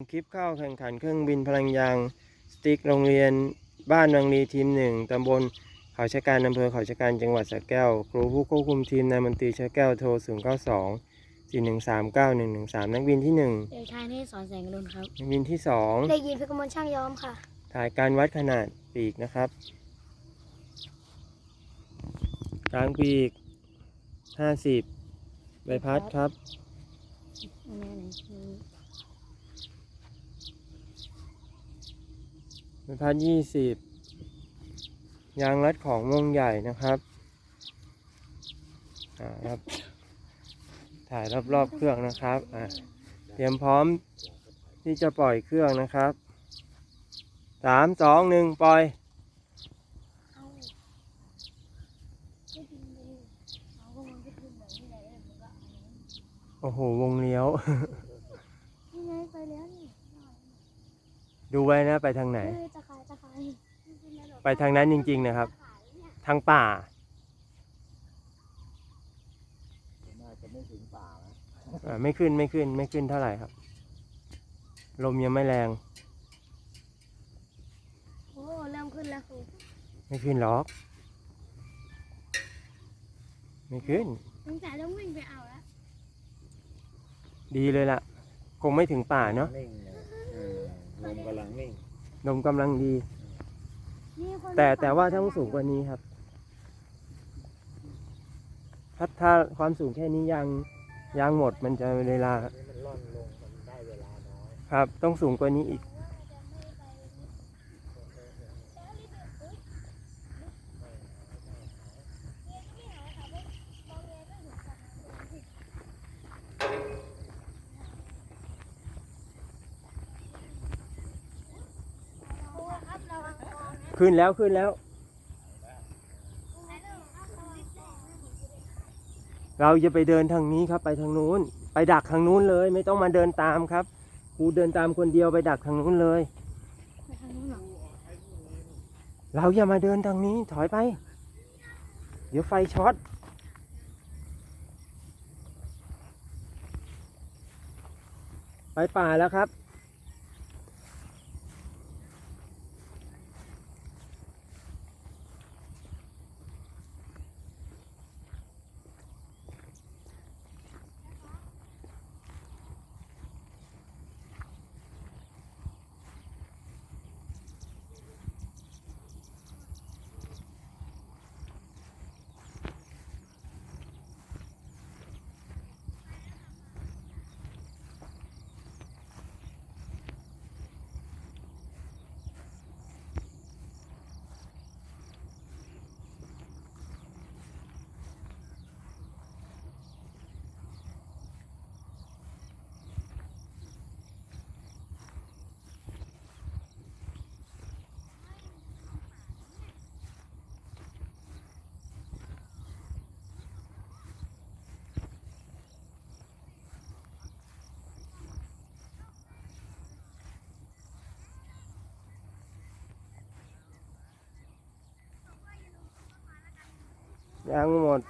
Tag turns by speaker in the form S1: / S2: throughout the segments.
S1: คลิปเข้าแข่งขันเครื่องบินพลังยางสติ๊กโรงเรียนบ้านวังลีทีมหนึ่งตำบลเขาชะการอำเภอเขาชะการจังหวัดสระแก้ว ครูผู้ควบคุมทีมนายมนตรีชะแก้วโทร0 9 2 4 1 3 9 1 1 3 นักบินที่ 1
S2: เด็กชายนี่สอนแสงอรุณครับ
S1: นักบินที่
S3: เด็กหญิงพิกมลช่างย้อมค่ะ
S1: 2 ถ่ายการวัดขนาดปีกนะครับ กลางปีก 50 ใบพัดครับ
S2: อันนี้อันนี้
S1: ใบพัดยี่สิบยางรัดของวงใหญ่นะครับอ่าครับ ถ่ายรอบๆเครื่องนะครับอ่าเตรียมพร้อมที่จะปล่อยเครื่องนะครับสามสองหนึ่งปล่อยโอ้โหวงเลี้ยว
S3: นี่ไงไปแล้วนี่
S1: ดูไว้นะ ไปทางไหน
S3: เออจะขายจะขาย
S1: ไปทางนั้นจริง ๆนะครับ ทางป่า
S4: น่าจะไม่ถึงป่านะ
S1: อ่าไม่ขึ้นไม่ขึ้นไม่ขึ้นเท่าไหร่ครับ ลมยังไม่แรง
S3: โอ้เริ่มขึ้นแล้วครู
S1: ไม่ขึ้นหรอก ไม่ขึ้น
S3: ตั้งแต่ต้องวิ่งไปเอาแล้ว
S1: ดีเลยล่ะ คงไม่ถึงป่าเนาะ
S4: นิ่งเลย เออลมกำลังนิ่ง
S1: ลมกำลังดี
S3: นี่คน
S1: แต่แต่ว่าต้องสูงกว่านี้ครับถ้าถ้าความสูงแค่นี้ยางยางหมดมันจะเวลา
S4: นี่มันล่อนลงมันได้เวลาน้อย
S1: ครับต้องสูงกว่านี้อีก
S3: ครูครับระวังคอนะ
S1: ขึ้นแล้วขึ้นแล้ว เราจะไปเดินทางนี้ครับ ไปทางนู้น ไปดักทางนู้นเลย ไม่ต้องมาเดินตามครับครูเดินตามคนเดียวไปดักทางนู้นเลย
S3: เรอ
S1: เราอย่ามาเดินทางนี้ถอยไป เดี๋ยวไฟช็อตไปป่าแล้วครับ ยังหมด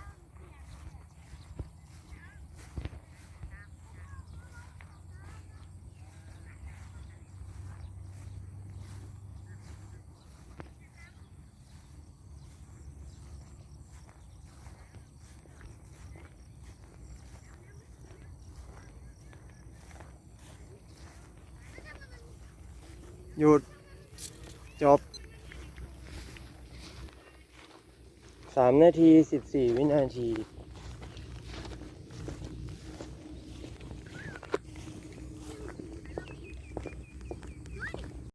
S1: หยุดจบ สามนาทีสิบสี่วินาที